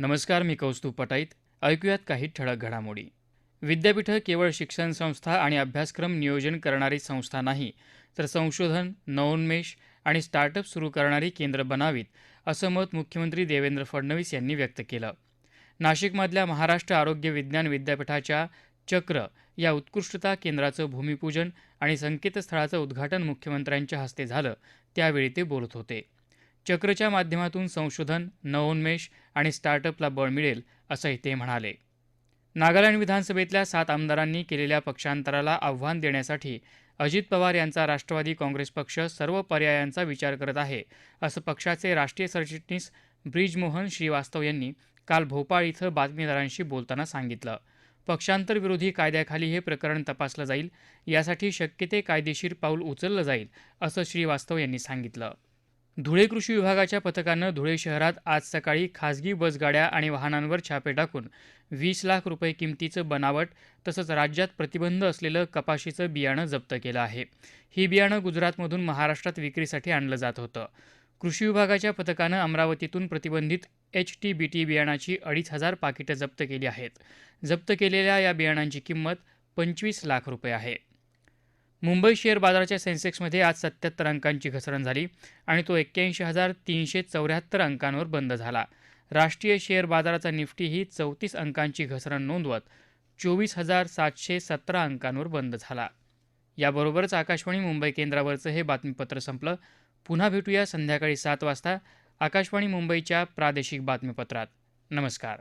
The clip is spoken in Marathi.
नमस्कार मी कौस्तुभ पटाईत. ऐकूयात काही ठळक घडामोडी. विद्यापीठं केवळ शिक्षण संस्था आणि अभ्यासक्रम नियोजन करणारी संस्था नाही तर संशोधन नवोन्मेष आणि स्टार्टअप सुरू करणारी केंद्र बनावीत असं मत मुख्यमंत्री देवेंद्र फडणवीस यांनी व्यक्त केलं. नाशिकमधल्या महाराष्ट्र आरोग्य विज्ञान विद्यापीठाच्या चक्र या उत्कृष्टता केंद्राचं भूमिपूजन आणि संकेतस्थळाचं उद्घाटन मुख्यमंत्र्यांच्या हस्ते झालं त्यावेळी ते बोलत होते. चक्रच्या माध्यमातून संशोधन नवोन्मेष आणि स्टार्टअपला बळ मिळेल असंही ते म्हणाले. नागालँड विधानसभेतल्या सात आमदारांनी केलेल्या पक्षांतराला आव्हान देण्यासाठी अजित पवार यांचा राष्ट्रवादी काँग्रेस पक्ष सर्व पर्यायांचा विचार करत आहे असं पक्षाचे राष्ट्रीय सरचिटणीस ब्रिजमोहन श्रीवास्तव यांनी काल भोपाळ इथं बातमीदारांशी बोलताना सांगितलं. पक्षांतर विरोधी कायद्याखाली हे प्रकरण तपासलं जाईल यासाठी शक्य ते कायदेशीर पाऊल उचललं जाईल असं श्रीवास्तव यांनी सांगितलं. धुळे कृषी विभागाच्या पथकानं धुळे शहरात आज सकाळी खासगी बसगाड्या आणि वाहनांवर छापे टाकून वीस लाख रुपये किमतीचं बनावट तसंच राज्यात प्रतिबंध असलेलं कपाशीचं बियाणं जप्त केलं आहे. ही बियाणं गुजरातमधून महाराष्ट्रात विक्रीसाठी आणलं जात होतं. कृषी विभागाच्या पथकानं अमरावतीतून प्रतिबंधित एच टी बी टी बियाणाची अडीच हजार पाकिटं जप्त केली आहेत. जप्त केलेल्या या बियाणांची किंमत पंचवीस लाख रुपये आहे. मुंबई शेअर बाजाराच्या सेन्सेक्समध्ये आज सत्याहत्तर अंकांची घसरण झाली आणि तो एक्क्याऐंशी हजार तीनशे चौऱ्याहत्तर अंकांवर बंद झाला. राष्ट्रीय शेअर बाजाराचा निफ्टीही चौतीस अंकांची घसरण नोंदवत चोवीस हजार सातशे सतरा अंकांवर बंद झाला. याबरोबरच आकाशवाणी मुंबई केंद्रावरचं हे बातमीपत्र संपलं. पुन्हा भेटूया संध्याकाळी सात वाजता आकाशवाणी मुंबईच्या प्रादेशिक बातमीपत्रात. नमस्कार.